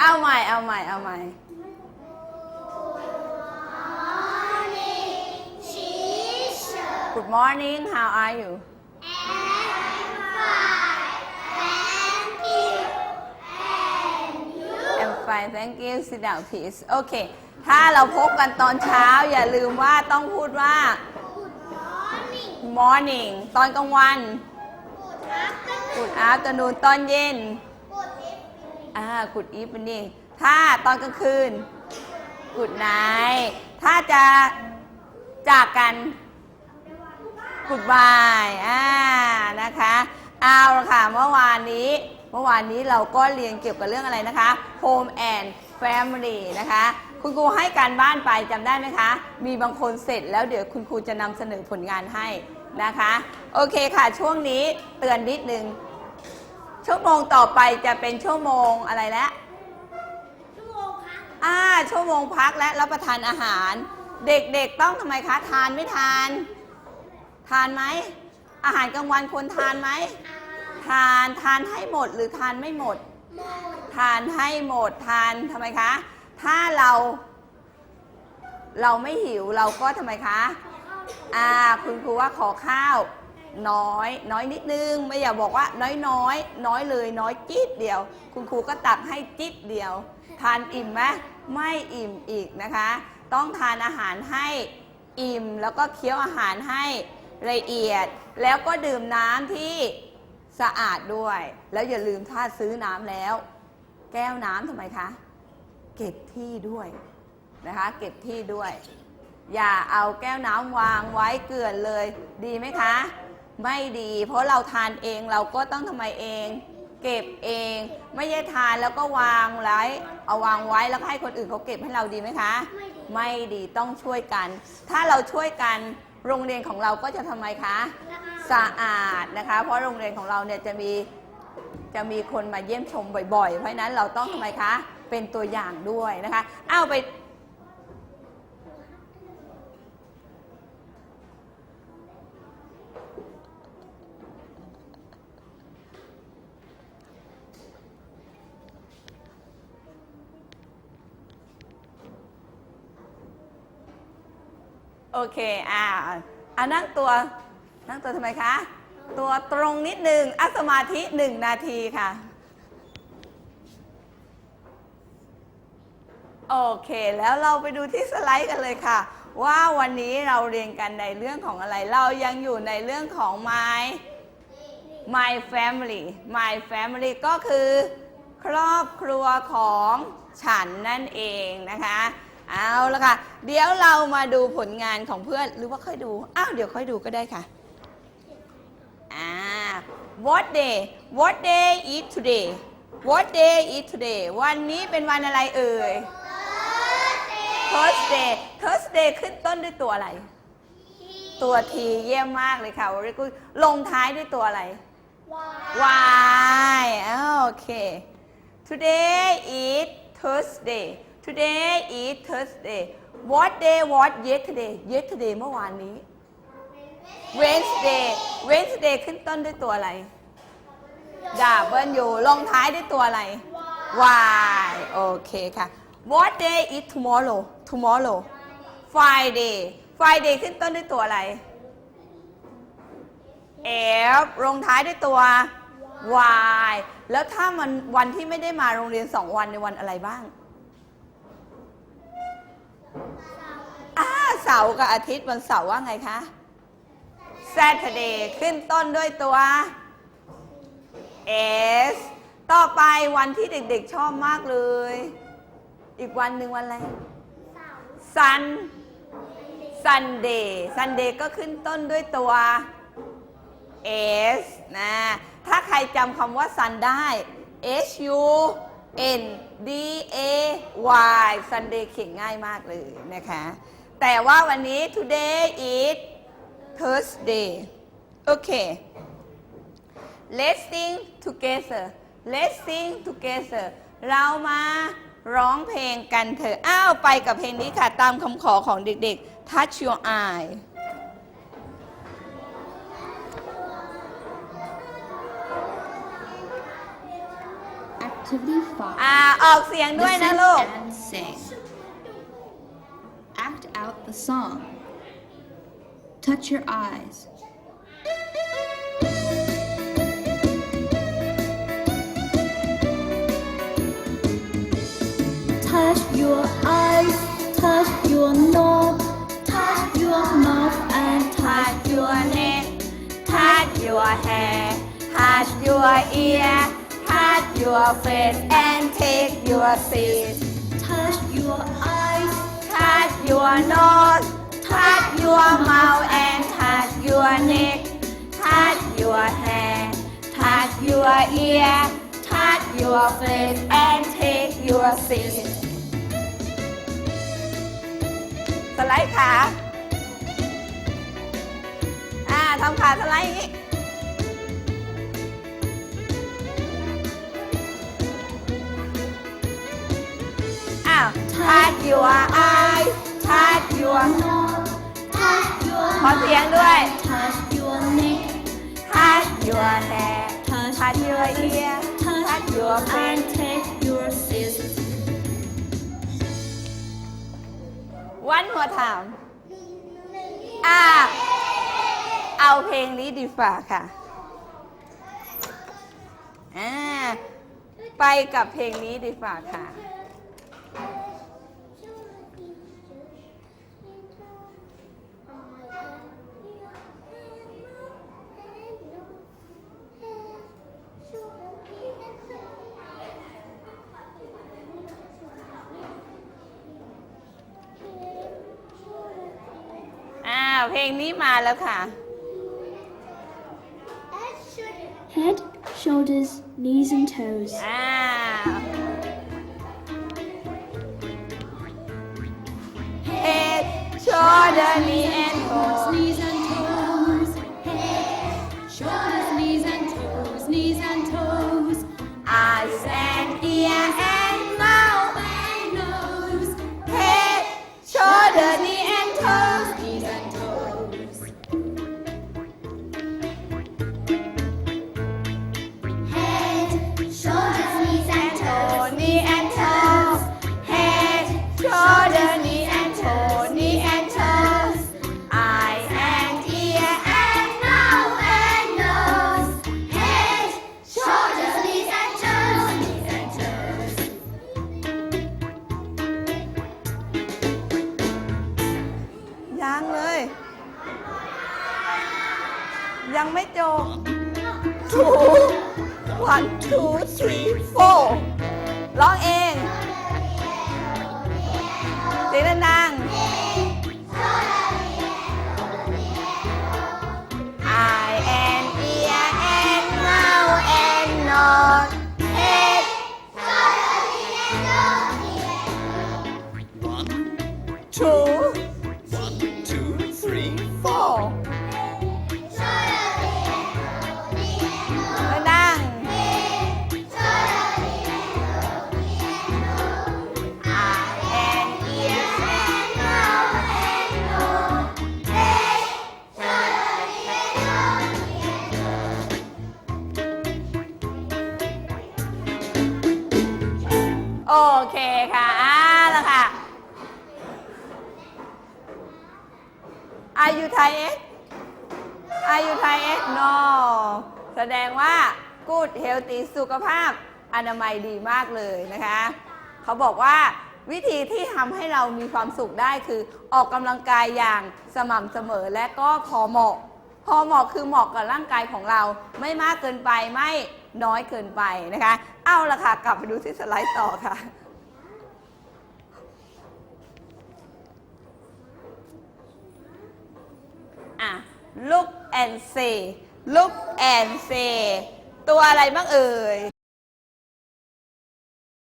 เอาใหม่ เอาใหม่ เอาใหม่ Good morning how are you I'm fine thank you sit down please โอเค ถ้าเราพบกันตอนเช้า อย่าลืมว่าต้องพูดว่า morning ตอนกลางวัน good afternoon ตอนเย็น อ่า good evening ถ้าตอนกลางคืน good night ถ้าจะจากกัน goodbye อ่านะคะเอาละค่ะเมื่อวานนี้เมื่อวานนี้เราก็เรียนเกี่ยวกับเรื่องอะไรนะคะ home and family นะคะ คุณครูให้การบ้านไปจำได้ไหมคะ มีบางคนเสร็จแล้วเดี๋ยวคุณครูจะนำเสนอผลงานให้นะคะ โอเคค่ะช่วงนี้เตือนนิดนึง ชั่วโมงต่อไปจะเป็นชั่วโมงอะไรแล้วอ่าชั่วโมงพักและรับประทานอาหาร เด็กๆต้องทำไมคะ ทานไม่ทาน ทานไหม อาหารกลางวันควรทานไหม ทานทานให้หมดหรือทานไม่หมด ทานให้หมดทานทำไมคะ ถ้าเรา เราไม่หิวเราก็ทำไมคะ อ่า คุณครูว่าขอข้าว น้อย น้อยนิดนึง ไม่อยากบอกว่าน้อยน้อย น้อยเลย น้อยจิ๊ดเดียว คุณครูก็ตักให้จิ๊ดเดียว ทานอิ่มไหมไม่อิ่มอีกนะคะ ต้องทานอาหารให้อิ่ม แล้วก็เคี้ยวอาหารให้ละเอียด แล้วก็ดื่มน้ำที่สะอาดด้วย แล้วอย่าลืมถ้าซื้อน้ำแล้ว แก้วน้ำทำไมคะ เก็บที่ด้วยนะคะ เก็บที่ด้วยอย่าเอาแก้วน้ำวางไว้เกลื่อนเลย ดีไหมคะ ไม่ดี เพราะเราทานเองเราก็ต้องทำไมเอง เก็บเอง ไม่ใช่ทานแล้วก็วางไว้เอาวางไว้แล้วก็ให้คนอื่นเขาเก็บให้เราดีไหมคะ ไม่ดีต้องช่วยกัน ถ้าเราช่วยกันโรงเรียนของเราก็จะทำไมคะสะอาดนะคะ เพราะโรงเรียนของเราเนี่ยจะมีจะมีคนมาเยี่ยมชมบ่อยๆ เพราะฉะนั้นเราต้องทำไมคะ เป็นตัวอย่างด้วยนะคะ เอาไป โอเค อ่าอ่านั่งตัว นั่งตัวทำไมคะ ตัวตรงนิดหนึ่งอัสมาธิหนึ่งนาทีค่ะ โอเค แล้วเราไปดูที่สไลด์กันเลยค่ะ ว่าวันนี้เราเรียนกันในเรื่องของอะไร เรายังอยู่ในเรื่องของ my my family my family ก็คือ ครอบครัวของฉันนั่นเองนะคะ เอาละค่ะ เดี๋ยวเรามาดูผลงานของเพื่อนหรือว่าค่อยดู อ้าว เดี๋ยวค่อยดูก็ได้ค่ะ อ่า what day what day is today what day is today วันนี้เป็นวันอะไรเอ่ย Thursday Thursday ขึ้นต้นด้วยตัวอะไร ตัวทีเยี่ยมมากเลยค่ะ very good ลงท้ายด้วยตัวอะไร Why โอเค Today is Thursday Today is Thursday What day was yesterday Yesterday เมื่อวานนี้ Wednesday Wednesday ขึ้นต้นด้วยตัวอะไร W ลงท้ายด้วยตัวอะไร Y โอเคค่ะ What day is tomorrow Tomorrow Friday Friday ขึ้นต้นด้วยตัวอะไร F ลงท้ายด้วยตัว Y แล้วถ้ามันวันที่ไม่ได้มาโรงเรียนสองวันในวันอะไรบ้าง เสาร์กับอาทิตย์วันเสาร์ว่าไงคะ Saturday ขึ้นต้นด้วยตัว S ต่อไปวันที่เด็กๆชอบมากเลย อีกวันหนึ่งวันอะไร Sun Sunday Sunday ก็ขึ้นต้นด้วยตัว S นะ ถ้าใครจำคำว่า sun ได้ H U N D A Y Sunday เขียนง่ายมากเลยนะคะ แต่ว่าวันนี้ today is Thursday โอเค Let's sing together Let's sing together เรามาร้องเพลงกันเถอะอ้าวไปกับเพลงนี้ค่ะ ตามคำขอของเด็กๆ Touch your eye อะ Activity 5. อ่าออกเสียงด้วยนะ Listen ลูก and sing. The song. Touch your eyes. Touch your eyes, touch your nose, touch your mouth and touch your neck touch your hair touch your ear touch your face and take your seat touch your eyes, your nose touch your mouth and touch your neck touch your hair touch your ear touch your face and take your seat สไลด์ขา อ่าทำขาสไลด์อย่างนี้ อ้าว touch your eyes Touch your nose, touch your ขอเสียงด้วย touch your neck, touch your hair touch touch your ear touch your and face take your seat. one more time อ่าเอาเพลงนี้ดีฝ่าค่ะอ่าไปกับเพลงนี้ดีฝ่าค่ะ ลงนี้มาแล้วค่ะ Head, shoulders, knees and toes. อ่า head shoulder knee and toes one two three four ร้องเองเสียงดังๆ Eye and ear and mouth and nose head One, two Are you tired No แสดงว่า good healthy สุขภาพอนามัยดีมากเลยนะคะ เขาบอกว่าวิธีที่ทำให้เรามีความสุขได้คือออกกำลังกายอย่างสม่ำเสมอและก็พอเหมาะ พอเหมาะคือเหมาะกับร่างกายของเรา ไม่มากเกินไปไม่น้อยเกินไปนะคะ เอาละค่ะ กลับไปดูที่สไลด์ต่อค่ะอะ look and say look and say ตัวอะไรบ้างเอ่ย